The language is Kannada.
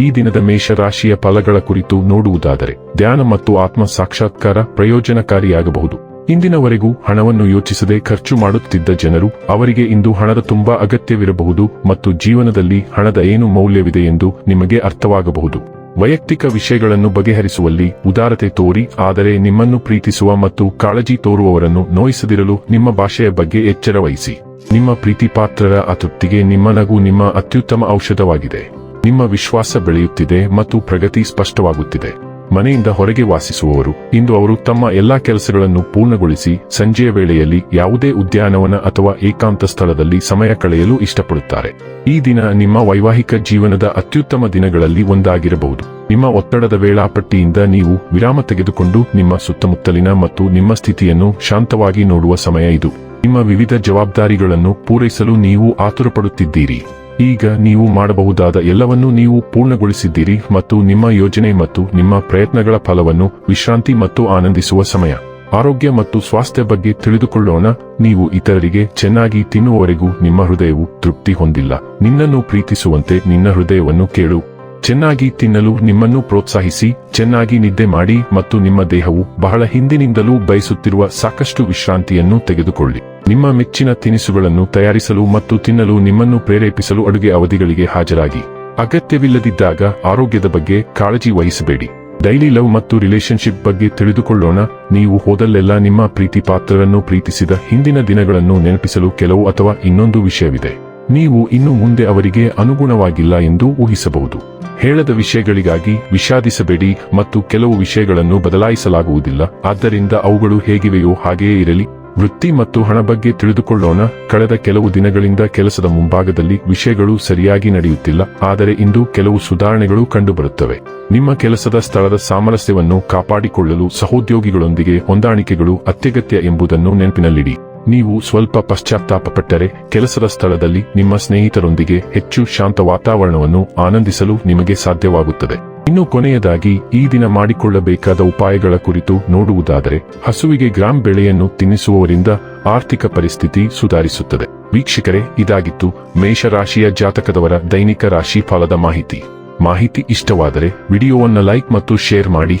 ಈ ದಿನದ ಮೇಷರಾಶಿಯ ಫಲಗಳ ಕುರಿತು ನೋಡುವುದಾದರೆ, ಧ್ಯಾನ ಮತ್ತು ಆತ್ಮ ಸಾಕ್ಷಾತ್ಕಾರ ಪ್ರಯೋಜನಕಾರಿಯಾಗಬಹುದು. ಇಂದಿನವರೆಗೂ ಹಣವನ್ನು ಯೋಚಿಸದೆ ಖರ್ಚು ಮಾಡುತ್ತಿದ್ದ ಜನರು ಅವರಿಗೆ ಇಂದು ಹಣದ ತುಂಬಾ ಅಗತ್ಯವಿರಬಹುದು ಮತ್ತು ಜೀವನದಲ್ಲಿ ಹಣದ ಏನು ಮೌಲ್ಯವಿದೆ ಎಂದು ನಿಮಗೆ ಅರ್ಥವಾಗಬಹುದು. ವೈಯಕ್ತಿಕ ವಿಷಯಗಳನ್ನು ಬಗೆಹರಿಸುವಲ್ಲಿ ಉದಾರತೆ ತೋರಿ, ಆದರೆ ನಿಮ್ಮನ್ನು ಪ್ರೀತಿಸುವ ಮತ್ತು ಕಾಳಜಿ ತೋರುವವರನ್ನು ನೋಯಿಸದಿರಲು ನಿಮ್ಮ ಭಾಷೆಯ ಬಗ್ಗೆ ಎಚ್ಚರ ವಹಿಸಿ ನಿಮ್ಮ ಪ್ರೀತಿಪಾತ್ರರ ಅತೃಪ್ತಿಗೆ ನಿಮ್ಮ ನಗು ನಿಮ್ಮ ಅತ್ಯುತ್ತಮ ಔಷಧವಾಗಿದೆ. ನಿಮ್ಮ ವಿಶ್ವಾಸ ಬೆಳೆಯುತ್ತಿದೆ ಮತ್ತು ಪ್ರಗತಿ ಸ್ಪಷ್ಟವಾಗುತ್ತಿದೆ. ಮನೆಯಿಂದ ಹೊರಗೆ ವಾಸಿಸುವವರು, ಇಂದು ಅವರು ತಮ್ಮ ಎಲ್ಲಾ ಕೆಲಸಗಳನ್ನು ಪೂರ್ಣಗೊಳಿಸಿ, ಸಂಜೆಯ ವೇಳೆಯಲ್ಲಿ ಯಾವುದೇ ಉದ್ಯಾನವನ ಅಥವಾ ಏಕಾಂತ ಸ್ಥಳದಲ್ಲಿ ಸಮಯ ಕಳೆಯಲು ಇಷ್ಟಪಡುತ್ತಾರೆ. ಈ ದಿನ ನಿಮ್ಮ ವೈವಾಹಿಕ ಜೀವನದ ಅತ್ಯುತ್ತಮ ದಿನಗಳಲ್ಲಿ ಒಂದಾಗಿರಬಹುದು. ನಿಮ್ಮ ಒತ್ತಡದ ವೇಳಾಪಟ್ಟಿಯಿಂದ ನೀವು ವಿರಾಮ ತೆಗೆದುಕೊಂಡು ನಿಮ್ಮ ಸುತ್ತಮುತ್ತಲಿನ ಮತ್ತು ನಿಮ್ಮ ಸ್ಥಿತಿಯನ್ನು ಶಾಂತವಾಗಿ ನೋಡುವ ಸಮಯ ಇದು. ನಿಮ್ಮ ವಿವಿಧ ಜವಾಬ್ದಾರಿಗಳನ್ನು ಪೂರೈಸಲು ನೀವು ಆತುರಪಡುತ್ತಿದ್ದೀರಿ. ಈಗ ನೀವು ಮಾಡಬಹುದಾದ ಎಲ್ಲವನ್ನೂ ನೀವು ಪೂರ್ಣಗೊಳಿಸಿದ್ದೀರಿ ಮತ್ತು ನಿಮ್ಮ ಯೋಜನೆ ಮತ್ತು ನಿಮ್ಮ ಪ್ರಯತ್ನಗಳ ಫಲವನ್ನು ವಿಶ್ರಾಂತಿ ಮತ್ತು ಆನಂದಿಸುವ ಸಮಯ. ಆರೋಗ್ಯ ಮತ್ತು ಸ್ವಾಸ್ಥ್ಯ ಬಗ್ಗೆ ತಿಳಿದುಕೊಳ್ಳೋಣ, ನೀವು ಇತರರಿಗೆ ಚೆನ್ನಾಗಿ ತಿನ್ನುವವರೆಗೂ ನಿಮ್ಮ ಹೃದಯವು ತೃಪ್ತಿ ಹೊಂದಿಲ್ಲ. ನಿನ್ನನ್ನು ಪ್ರೀತಿಸುವಂತೆ ನಿನ್ನ ಹೃದಯವನ್ನು ಕೇಳು. ಚೆನ್ನಾಗಿ ತಿನ್ನಲು ನಿಮ್ಮನ್ನು ಪ್ರೋತ್ಸಾಹಿಸಿ, ಚೆನ್ನಾಗಿ ನಿದ್ದೆ ಮಾಡಿ ಮತ್ತು ನಿಮ್ಮ ದೇಹವು ಬಹಳ ಹಿಂದಿನಿಂದಲೂ ಬಯಸುತ್ತಿರುವ ಸಾಕಷ್ಟು ವಿಶ್ರಾಂತಿಯನ್ನು ತೆಗೆದುಕೊಳ್ಳಿ. ನಿಮ್ಮ ಮೆಚ್ಚಿನ ತಿನಿಸುಗಳನ್ನು ತಯಾರಿಸಲು ಮತ್ತು ತಿನ್ನಲು ನಿಮ್ಮನ್ನು ಪ್ರೇರೇಪಿಸಲು ಅಡುಗೆ ಅವಧಿಗಳಿಗೆ ಹಾಜರಾಗಿ. ಅಗತ್ಯವಿಲ್ಲದಿದ್ದಾಗ ಆರೋಗ್ಯದ ಬಗ್ಗೆ ಕಾಳಜಿ ವಹಿಸಬೇಡಿ. ಡೈಲಿ ಲವ್ ಮತ್ತು ರಿಲೇಶನ್ಶಿಪ್ ಬಗ್ಗೆ ತಿಳಿದುಕೊಳ್ಳೋಣ. ನೀವು ಹೋದಲ್ಲೆಲ್ಲ ನಿಮ್ಮ ಪ್ರೀತಿ ಪಾತ್ರರನ್ನು ಪ್ರೀತಿಸಿದ ಹಿಂದಿನ ದಿನಗಳನ್ನು ನೆನಪಿಸಲು ಕೆಲವು ಅಥವಾ ಇನ್ನೊಂದು ವಿಷಯವಿದೆ. ನೀವು ಇನ್ನು ಮುಂದೆ ಅವರಿಗೆ ಅನುಗುಣವಾಗಿಲ್ಲ ಎಂದು ಊಹಿಸಬಹುದು. ಹೇಳದ ವಿಷಯಗಳಿಗಾಗಿ ವಿಷಾದಿಸಬೇಡಿ ಮತ್ತು ಕೆಲವು ವಿಷಯಗಳನ್ನು ಬದಲಾಯಿಸಲಾಗುವುದಿಲ್ಲ. ಆದ್ದರಿಂದ ಅವುಗಳು ಹೇಗಿವೆಯೋ ಹಾಗೆಯೇ ಇರಲಿ. ವೃತ್ತಿ ಮತ್ತು ಹಣ ಬಗ್ಗೆ ತಿಳಿದುಕೊಳ್ಳೋಣ. ಕಳೆದ ಕೆಲವು ದಿನಗಳಿಂದ ಕೆಲಸದ ಮುಂಭಾಗದಲ್ಲಿ ವಿಷಯಗಳು ಸರಿಯಾಗಿ ನಡೆಯುತ್ತಿಲ್ಲ. ಆದರೆ ಇಂದು ಕೆಲವು ಸುಧಾರಣೆಗಳು ಕಂಡುಬರುತ್ತವೆ. ನಿಮ್ಮ ಕೆಲಸದ ಸ್ಥಳದ ಸಾಮರಸ್ಯವನ್ನು ಕಾಪಾಡಿಕೊಳ್ಳಲು ಸಹೋದ್ಯೋಗಿಗಳೊಂದಿಗೆ ಹೊಂದಾಣಿಕೆಗಳು ಅತ್ಯಗತ್ಯ ಎಂಬುದನ್ನು ನೆನಪಿನಲ್ಲಿಡಿ. ನೀವು ಸ್ವಲ್ಪ ಪಶ್ಚಾತ್ತಾಪಪಟ್ಟರೆ ಕೆಲಸದ ಸ್ಥಳದಲ್ಲಿ ನಿಮ್ಮ ಸ್ನೇಹಿತರೊಂದಿಗೆ ಹೆಚ್ಚು ಶಾಂತ ವಾತಾವರಣವನ್ನು ಆನಂದಿಸಲು ನಿಮಗೆ ಸಾಧ್ಯವಾಗುತ್ತದೆ. ಇನ್ನು ಕೊನೆಯದಾಗಿ, ಈ ದಿನ ಮಾಡಿಕೊಳ್ಳಬೇಕಾದ ಉಪಾಯಗಳ ಕುರಿತು ನೋಡುವುದಾದರೆ, ಹಸುವಿಗೆ ಗ್ರಾಮ್ ಬೆಳೆಯನ್ನು ತಿನ್ನಿಸುವವರಿಂದ ಆರ್ಥಿಕ ಪರಿಸ್ಥಿತಿ ಸುಧಾರಿಸುತ್ತದೆ. ವೀಕ್ಷಕರೇ, ಇದಾಗಿತ್ತು ಮೇಷರಾಶಿಯ ಜಾತಕದವರ ದೈನಿಕ ರಾಶಿ ಫಲದ ಮಾಹಿತಿ. ಮಾಹಿತಿ ಇಷ್ಟವಾದರೆ, ವಿಡಿಯೋವನ್ನು ಲೈಕ್ ಮತ್ತು ಶೇರ್ ಮಾಡಿ.